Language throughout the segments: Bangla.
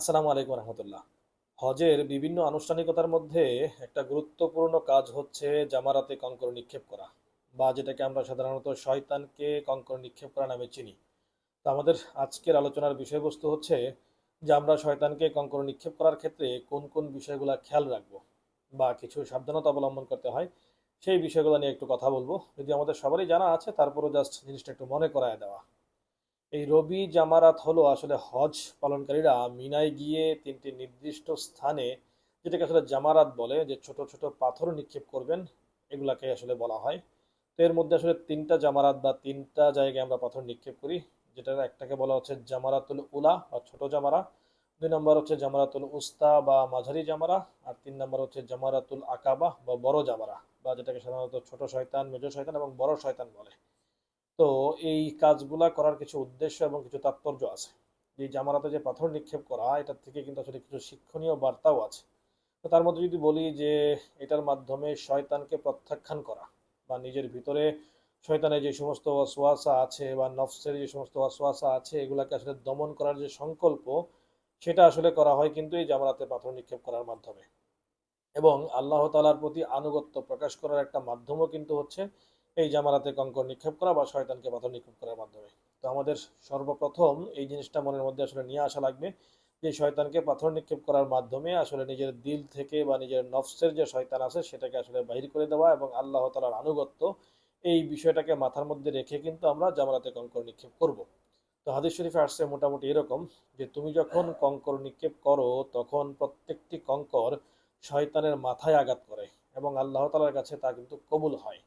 আসসালামু আলাইকুম রহমতুল্লাহ। হজের বিভিন্ন আনুষ্ঠানিকতার মধ্যে একটা গুরুত্বপূর্ণ কাজ হচ্ছে জামারাতে কঙ্কর নিক্ষেপ করা বা যেটাকে আমরা সাধারণত শয়তানকে কঙ্কর নিক্ষেপ করা নামে চিনি। তো আমাদের আজকের আলোচনার বিষয়বস্তু হচ্ছে যে আমরা শয়তানকে কঙ্কর নিক্ষেপ করার ক্ষেত্রে কোন কোন বিষয়গুলো খেয়াল রাখব বা কিছু সাবধানতা অবলম্বন করতে হয় সেই বিষয়গুলো নিয়ে একটু কথা বলব। যদি আমাদের সবারই জানা আছে, তারপরও জাস্ট জিনিসটা একটু মনে করায় দেওয়া। এই রবি জামারাত হলো আসলে হজ পালনকারীরা মিনায় গিয়ে তিনটি নির্দিষ্ট স্থানে, যেটাকে আসলে জামারাত বলে, যে ছোট ছোট পাথর নিক্ষেপ করবেন, এগুলাকে আসলে বলা হয়। তো এর মধ্যে আসলে তিনটা জামারাত বা তিনটা জায়গায় আমরা পাথর নিক্ষেপ করি, যেটার একটাকে বলা হচ্ছে জামারাতুল উলা বা ছোট জামারা, দুই নম্বর হচ্ছে জামারাতুল উস্তা বা মাঝারি জামারা, আর তিন নম্বর হচ্ছে জামারাতুল আকাবা বা বড় জামারা, বা যেটাকে সাধারণত ছোট শয়তান, মেজ শয়তান এবং বড় শয়তান বলে। তো এই কাজগুলা করার কিছু উদ্দেশ্য এবং কিছু তাৎপর্য আছে। যে জামারাতে যে পাথর নিক্ষেপ করা, এটার থেকে কিন্তু আসলে কিছু শিক্ষণীয় বার্তাও আছে। তো তার মধ্যে যদি বলি যে, এটার মাধ্যমে শয়তানকে প্রত্যাখ্যান করা বা নিজের ভিতরে শয়তানের যে সমস্ত ওয়াসওয়াসা আছে বা নফসের যে সমস্ত ওয়াসওয়াসা আছে, এগুলাকে আসলে দমন করার যে সংকল্প, সেটা আসলে করা হয় কিন্তু এই জামারাতে পাথর নিক্ষেপ করার মাধ্যমে। এবং আল্লাহ তালার প্রতি আনুগত্য প্রকাশ করার একটা মাধ্যমও কিন্তু হচ্ছে এই জামারাতে কঙ্কর নিক্ষেপ করা বা শয়তানকে পাথর নিক্ষেপ করার মাধ্যমে। তো আমাদের সর্বপ্রথম এই জিনিসটা মনের মধ্যে আসলে নিয়ে আসা লাগবে যে, শয়তানকে পাথর নিক্ষেপ করার মাধ্যমে আসলে নিজের দিল থেকে বা নিজের নফসের যে শয়তান আছে, সেটাকে আসলে বাহির করে দেওয়া এবং আল্লাহ তালার আনুগত্য এই বিষয়টাকে মাথার মধ্যে রেখে কিন্তু আমরা জামারাতে কঙ্কর নিক্ষেপ করব। তো হাদিস শরীফে আসছে মোটামুটি এরকম যে, তুমি যখন কঙ্কর নিক্ষেপ করো, তখন প্রত্যেকটি কঙ্কর শয়তানের মাথায় আঘাত করে এবং আল্লাহ তালার কাছে তা কিন্তু কবুল হয়।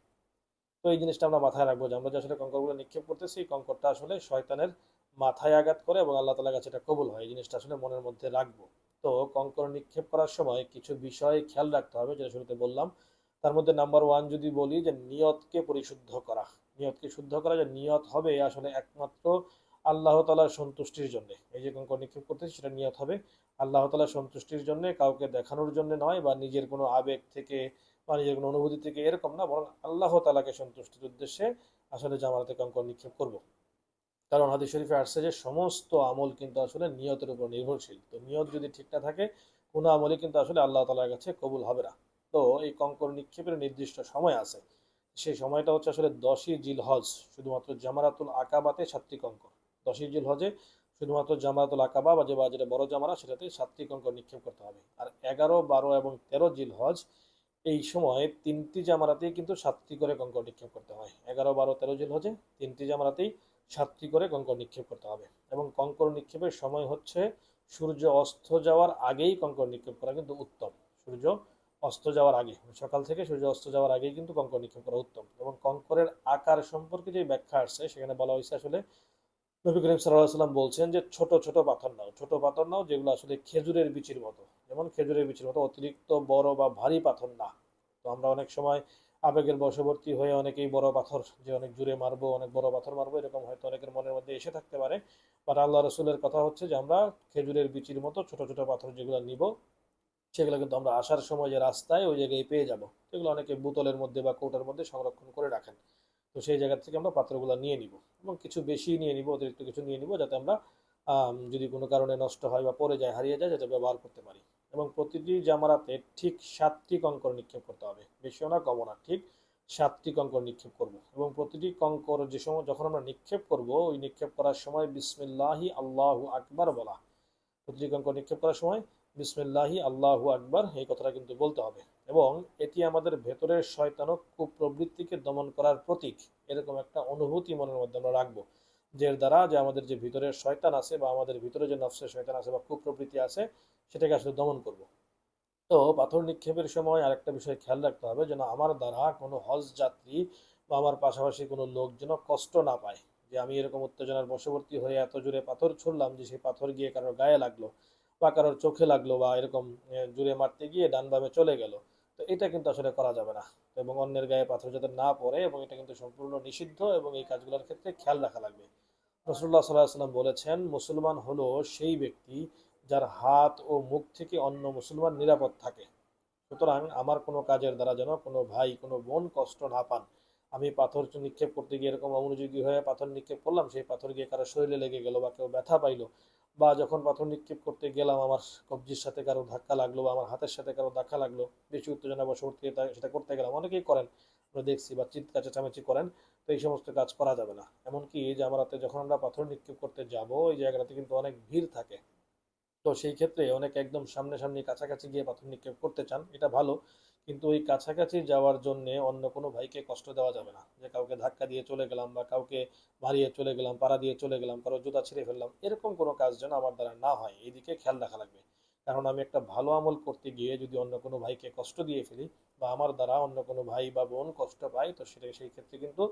তো এই জিনিসটা আমরা মাথায় রাখব যে আমরা যে আসলে কঙ্করগুলো নিক্ষেপ করতেছি, এই কঙ্করটা আসলে শয়তানের মাথায় আঘাত করে এবং আল্লাহ তালার কাছে এটা কবুল হয়। এই জিনিসটা আসলে মনের মধ্যে রাখব। তো কঙ্কর নিক্ষেপ করার সময় কিছু বিষয় খেয়াল রাখতে হবে, যেটা শুরুতে বললাম। তার মধ্যে নাম্বার ওয়ান যদি বলি যে নিয়তকে পরিশুদ্ধ করা। নিয়তকে শুদ্ধ করা যে নিয়ত হবে আসলে একমাত্র আল্লাহ তালার সন্তুষ্টির জন্য। এই যে কঙ্কর নিক্ষেপ করতেছি, সেটা নিয়ত হবে। আল্লাহ তালার সন্তুষ্টির জন্য, কাউকে দেখানোর জন্য নয় বা নিজের কোনো আবেগ থেকে বা নিজের কোনো অনুভূতি থেকে এরকম না, বরং আল্লাহ তালাকে সন্তুষ্টির উদ্দেশ্যে আসলে জামারাতে কঙ্কর নিক্ষেপ করব। কারণ হাদিস শরীফে আসছে যে, সমস্ত আমল কিন্তু আসলে নিয়তের উপর নির্ভরশীল। তো নিয়ত যদি ঠিক না থাকে, কোনো আমলই কিন্তু আসলে আল্লাহ তালার কাছে কবুল হবে না। তো এই কঙ্কর নিক্ষেপের নির্দিষ্ট সময় আছে। সেই সময়টা হচ্ছে আসলে দশই জিল হজ শুধুমাত্র জামারাতুল আকাবাতে সাতটি কঙ্কর। দশই জিল হজে শুধুমাত্র জামারাতুল আকাবা বা যে বা যেটা বড় জামারা, সেটাতে সাতটি কঙ্কর নিক্ষেপ করতে হবে। আর এগারো, বারো এবং তেরো জিল হজ এই সময় তিনটি জামারাতেই কিন্তু সাতটি করে কঙ্কর নিক্ষেপ করতে হয়। এগারো, বারো, তেরো জিল হজে তিনটি জামারাতেই সাতটি করে কঙ্কর নিক্ষেপ করতে হবে এবং কঙ্কর নিক্ষেপের সময় হচ্ছে সূর্য অস্ত যাওয়ার আগেই কঙ্কর নিক্ষেপ করা কিন্তু উত্তম। সূর্য অস্ত যাওয়ার আগে, সকাল থেকে সূর্য অস্ত যাওয়ার আগেই কিন্তু কঙ্কর নিক্ষেপ করা উত্তম এবং কঙ্করের আকার সম্পর্কে যে ব্যাখ্যা আসছে, সেখানে বলা হয়েছে আসলে নবী করিম সাল্লাহ সাল্লাম বলছেন যে ছোট ছোট পাথর নাও। ছোট পাথর নাও যেগুলো আসলে খেজুরের বিচির মতো। যেমন খেজুরের বিচির মতো অতিরিক্ত বড় বা ভারী পাথর না। তো আমরা অনেক সময় আবেগের বশবর্তী হয়ে অনেকেই বড় পাথর যে অনেক জুড়ে মারবো, অনেক বড় পাথর মারবো, এরকম হয়তো অনেকের মনের মধ্যে এসে থাকতে পারে। বাট আল্লাহ রসুলের কথা হচ্ছে যে, আমরা খেজুরের বিচির মতো ছোট ছোট পাথর যেগুলো নিব, সেগুলো কিন্তু আমরা আসার সময় যে রাস্তায় ওই জায়গায় পেয়ে যাব। সেগুলো অনেকে বোতলের মধ্যে বা কৌটার মধ্যে সংরক্ষণ করে রাখেন। তো সেই জায়গা থেকে আমরা পাত্রগুলো নিয়ে নিব এবং কিছু বেশি নিয়ে নিব, অতিরিক্ত কিছু নিয়ে নিব যাতে আমরা যদি কোনো কারণে নষ্ট হয় বা পরে যায়, হারিয়ে যায়, যাতে ব্যবহার করতে পারি। এবং প্রতিটি জামারাতে ঠিক সাতটি কঙ্কর নিক্ষেপ করতে হবে। বেশিও না, কমও না, ঠিক সাতটি কঙ্কর নিক্ষেপ করব। এবং প্রতিটি কঙ্কর যে সময়, যখন আমরা নিক্ষেপ করব, ওই নিক্ষেপ করার সময় বিসমিল্লাহি আল্লাহু আকবার বলা। প্রতিটি কঙ্কর নিক্ষেপ করার সময় বিসমিল্লাহি আল্লাহু আকবার, এই কথাটা কিন্তু বলতে হবে। এবং এটি আমাদের ভেতরের শয়তানক কুপ্রবৃত্তিকে দমন করার প্রতীক। এরকম একটা অনুভূতি মনের মধ্যে আমরা রাখব। যের দ্বারা যে আমাদের যে ভিতরের শয়তান আছে বা আমাদের ভিতরে যে নফসের শয়তান আছে বা কুপ্রবৃত্তি আছে, সেটাকে আসলে দমন করব। তো পাথর নিক্ষেপের সময় আরেকটা বিষয় খেয়াল রাখতে হবে যেন আমার দ্বারা কোনো হজ যাত্রী বা আমার পাশাপাশি কোনো লোক যেন কষ্ট না পায়। যে আমি এরকম উত্তেজনার বশবর্তী হয়ে এত জোরে পাথর ছুড়লাম যে সেই পাথর গিয়ে কারোর গায়ে লাগল বা কারোর চোখে লাগল বা এরকম জুড়ে মারতে গিয়ে ডান বামে চলে গেল। তো এটা কিন্তু আসলে করা যাবে না। এবং অন্যের গায়ে পাথর যাতে না পড়ে এবং এটা কিন্তু সম্পূর্ণ নিষিদ্ধ এবং এই কাজগুলোর ক্ষেত্রে খেয়াল রাখা লাগবে। রসুল্লাহ সাল্লাহ সাল্লাম বলেছেন, মুসলমান হলো সেই ব্যক্তি যার হাত ও মুখ থেকে অন্য মুসলমান নিরাপদ থাকে। সুতরাং আমার কোনো কাজের দ্বারা যেন কোনো ভাই, কোনো বোন কষ্ট না পান। আমি পাথর নিক্ষেপ করতে গিয়ে এরকম অমনোযোগী হয়ে পাথর নিক্ষেপ করলাম, সেই পাথর গিয়ে কারও শরীরে লেগে গেলো বা কেউ ব্যথা পাইলো। বা যখন পাথর নিক্ষেপ করতে গেলাম, আমার কবজির সাথে কারও ধাক্কা লাগল বা আমার হাতের সাথে কারও ধাক্কা লাগল, বেশি উত্তেজনা বশবর্তী সেটা করতে গেলাম। অনেকেই করেন, আমরা দেখছি বা চিৎকার, চেঁচামেচি করেন, তো এই সমস্ত কাজ করা যাবে না। এমনকি জামারাতে যখন আমরা পাথর নিক্ষেপ করতে যাব ওই জায়গাটাতে কিন্তু অনেক ভিড় থাকে। তো সেই ক্ষেত্রে অনেকে একদম সামনে সামনে কাছাকাছি গিয়ে পাথর নিক্ষেপ করতে চান, এটা ভালো। কিন্তু ওই কাছাকাছি যাওয়ার জন্য অন্য কোনো ভাইকে কষ্ট দেওয়া যাবে না। যে কাউকে ধাক্কা দিয়ে চলে গেলাম বা কাউকে মারিয়ে চলে গেলাম, পাড়া দিয়ে চলে গেলাম, কারও জুতা ছিঁড়ে ফেললাম, এরকম কোনো কাজ যেন আমার দ্বারা না হয় এইদিকে খেয়াল রাখা লাগবে। কারণ আমি একটা ভালো আমল করতে গিয়ে যদি অন্য কোনো ভাইকে কষ্ট দিয়ে ফেলি বা আমার দ্বারা অন্য কোনো ভাই বা বোন কষ্ট পায়, তো সেটা সেই ক্ষেত্রে কিন্তু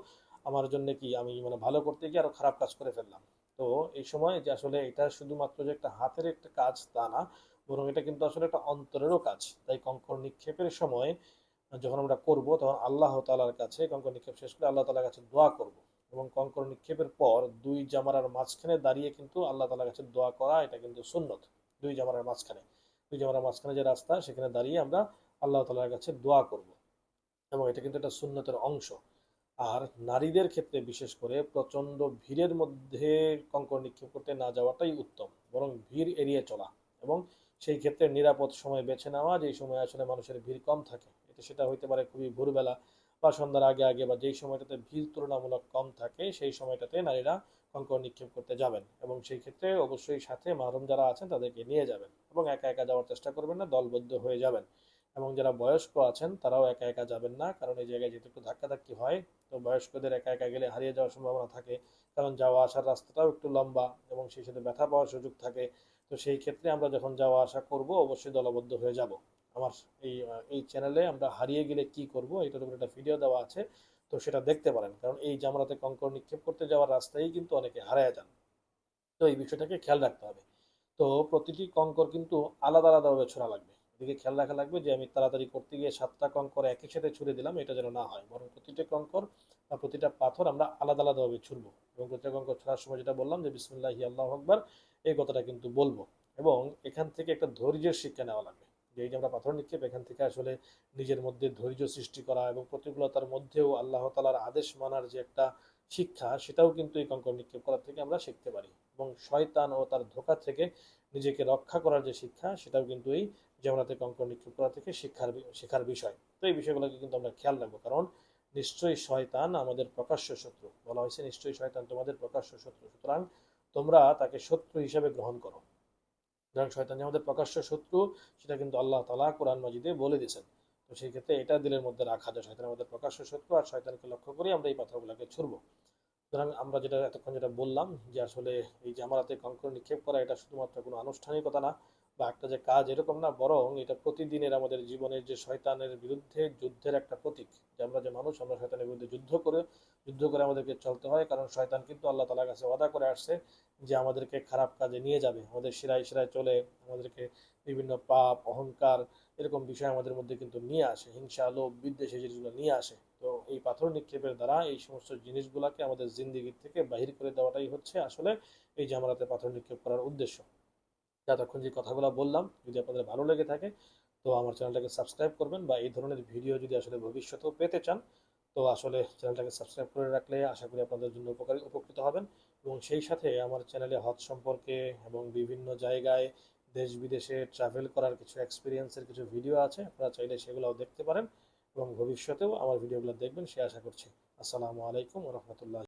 আমার জন্য কি আমি মানে ভালো করতে গিয়ে আরও খারাপ কাজ করে ফেললাম। তো এই সময় যে আসলে এটা শুধুমাত্র যে একটা হাতের একটা কাজ তা না, বরং এটা কিন্তু আসলে একটা অন্তরেরও কাজ। তাই কঙ্কর নিক্ষেপের সময় যখন আমরা করব, তখন আল্লাহ তালার কাছে, কঙ্কর নিক্ষেপ শেষ করে আল্লাহ তালার কাছে দোয়া করব। এবং কঙ্কর নিক্ষেপের পর দুই জামারার মাঝখানে দাঁড়িয়ে কিন্তু আল্লাহ তালার কাছে দোয়া করা, এটা কিন্তু সুন্নত। দুই জামারার মাঝখানে। দুই জামারার মাঝখানে যে রাস্তা, সেখানে দাঁড়িয়ে আমরা আল্লাহ তালার কাছে দোয়া করব। এবং এটা কিন্তু একটা সুন্নতের অংশ। আর নারীদের ক্ষেত্রে বিশেষ করে প্রচণ্ড ভিড়ের মধ্যে কঙ্কর নিক্ষেপ করতে না যাওয়াটাই উত্তম, বরং ভিড় এড়িয়ে চলা এবং সেই ক্ষেত্রে নিরাপদ সময় বেছে নেওয়া, যেই সময় আসলে মানুষের ভিড় কম থাকে এটা সেটা হইতে পারে খুবই ভোরবেলা বা সন্ধ্যার আগে আগে বা যেই সময়টাতে ভিড় তুলনামূলক কম থাকে, সেই সময়টাতে নারীরা কঙ্কর নিক্ষেপ করতে যাবেন এবং সেই ক্ষেত্রে অবশ্যই সাথে মাহরুম যারা আছেন তাদেরকে নিয়ে যাবেন এবং একা একা যাওয়ার চেষ্টা করবেন না, দলবদ্ধ হয়ে যাবেন। এবং যারা বয়স্ক আছেন, তারাও একা একা যাবেন না। কারণ এই জায়গায় যেহেতু একটু ধাক্কাধাক্কি হয়, তো বয়স্কদের একা একা গেলে হারিয়ে যাওয়ার সম্ভাবনা থাকে। কারণ যাওয়া আসার রাস্তাটাও একটু লম্বা এবং সেই সাথে ব্যথা পাওয়ার সুযোগ থাকে। তো সেই ক্ষেত্রে আমরা যখন যাওয়া আসা করব, অবশ্যই দলবদ্ধ হয়ে যাব। আমার এই এই চ্যানেলে আমরা হারিয়ে গেলে কি করব এটার উপর একটা ভিডিও দেওয়া আছে, তো সেটা দেখতে পারেন। কারণ এই জামরাতে কঙ্কর নিক্ষেপ করতে যাওয়ার রাস্তায় কিন্তু অনেকে হারায় যান। তো এই বিষয়টাকে খেয়াল রাখতে হবে। তো প্রতিটি কঙ্কর কিন্তু আলাদা, আলাদাভাবে ছোড়া লাগবে। এদিকে খেয়াল রাখা লাগবে যে আমি তাড়াতাড়ি করতে গিয়ে সাতটা কঙ্কর একই সাথে ছুড়ে দিলাম, এটা যেন না হয়। বরং প্রতিটা কঙ্কর বা প্রতিটা পাথর আমরা আলাদা আলাদাভাবে ছুড়বো এবং প্রতিটা কঙ্কর ছোড়ার সময় যেটা বললাম যে বিসমুল্লাহি, আল্লাহ আকবর, এই কথাটা কিন্তু বলব। এবং এখান থেকে একটা ধৈর্যের শিক্ষা নেওয়া লাগবে। যে এই যে আমরা পাথর নিক্ষেপ, এখান থেকে আসলে নিজের মধ্যে ধৈর্য সৃষ্টি করা এবং প্রতিকূলতার মধ্যেও আল্লাহ তালার আদেশ মানার যে একটা শিক্ষা, সেটাও কিন্তু এই কঙ্কর নিক্ষেপ করার থেকে আমরা শিখতে পারি। এবং শয়তান ও তার ধোকা থেকে নিজেকে রক্ষা করার যে শিক্ষা, সেটাও কিন্তু এই যেমনাতে কঙ্কর নিক্ষেপ করা থেকে শিক্ষার শেখার বিষয়। তো এই বিষয়গুলোকে কিন্তু আমরা খেয়াল রাখব। কারণ নিশ্চয়ই শয়তান আমাদের প্রকাশ্য শত্রু। বলা হয়েছে, নিশ্চয়ই শয়তান তোমাদের প্রকাশ্য শত্রু। সুতরাং তোমরা তাকে শত্রু হিসাবে গ্রহণ করো। সুতরাং শয়তান যে আমাদের প্রকাশ্য শত্রু, সেটা কিন্তু আল্লাহ তালা কোরআন মাজিদে বলে দিয়েছেন। তো সেই ক্ষেত্রে এটা দিলের মধ্যে রাখা যায়। শয়তান আমাদের প্রকাশ্য শত্রু আর শয়তানকে লক্ষ্য করে আমরা এই পাথরগুলোকে ছুড়বো। সুতরাং আমরা যেটা এতক্ষণ যেটা বললাম যে আসলে এই জামারাতে কঙ্কর নিক্ষেপ করা, এটা শুধুমাত্র কোনো আনুষ্ঠানিকতা না বা একটা যে কাজ এরকম না, বরং এটা প্রতিদিনের আমাদের জীবনের যে শয়তানের বিরুদ্ধে যুদ্ধের একটা প্রতীক। যে আমরা যে মানুষ, আমরা শয়তানের বিরুদ্ধে যুদ্ধ করে যুদ্ধ করে আমাদেরকে চলতে হয়। কারণ শয়তান কিন্তু আল্লাহ তালার কাছে ওয়াদা করে আসছে যে আমাদেরকে খারাপ কাজে নিয়ে যাবে। আমাদের শিরায় শিরায় চলে, আমাদেরকে বিভিন্ন পাপ, অহংকার এরকম বিষয় আমাদের মধ্যে কিন্তু নিয়ে আসে। হিংসা, লোভ, বিদ্বেষ এই জিনিসগুলো নিয়ে আসে। তো এই পাথর নিক্ষেপের দ্বারা এই সমস্ত জিনিসগুলোকে আমাদের জিন্দিগির থেকে বাহির করে দেওয়াটাই হচ্ছে আসলে এই জামারাতে পাথর নিক্ষেপ করার উদ্দেশ্য। যতক্ষণ যে কথাগুলো বললাম, যদি আপনাদের ভালো লেগে থাকে, তো আমার চ্যানেলটাকে সাবস্ক্রাইব করবেন বা এই ধরনের ভিডিও যদি আসলে ভবিষ্যতেও পেতে চান, তো আসলে চ্যানেলটাকে সাবস্ক্রাইব করে রাখলে আশা করি আপনাদের জন্য উপকারী উপকৃত হবেন। এবং সেই সাথে আমার চ্যানেলে হজ সম্পর্কে এবং বিভিন্ন জায়গায় দেশ বিদেশে ট্রাভেল করার কিছু এক্সপিরিয়েন্সের কিছু ভিডিও আছে, আপনারা চাইলে সেগুলোও দেখতে পারেন। এবং ভবিষ্যতেও আমার ভিডিওগুলো দেখবেন সে আশা করছি। আসসালামু আলাইকুম রহমতুল্লাহ।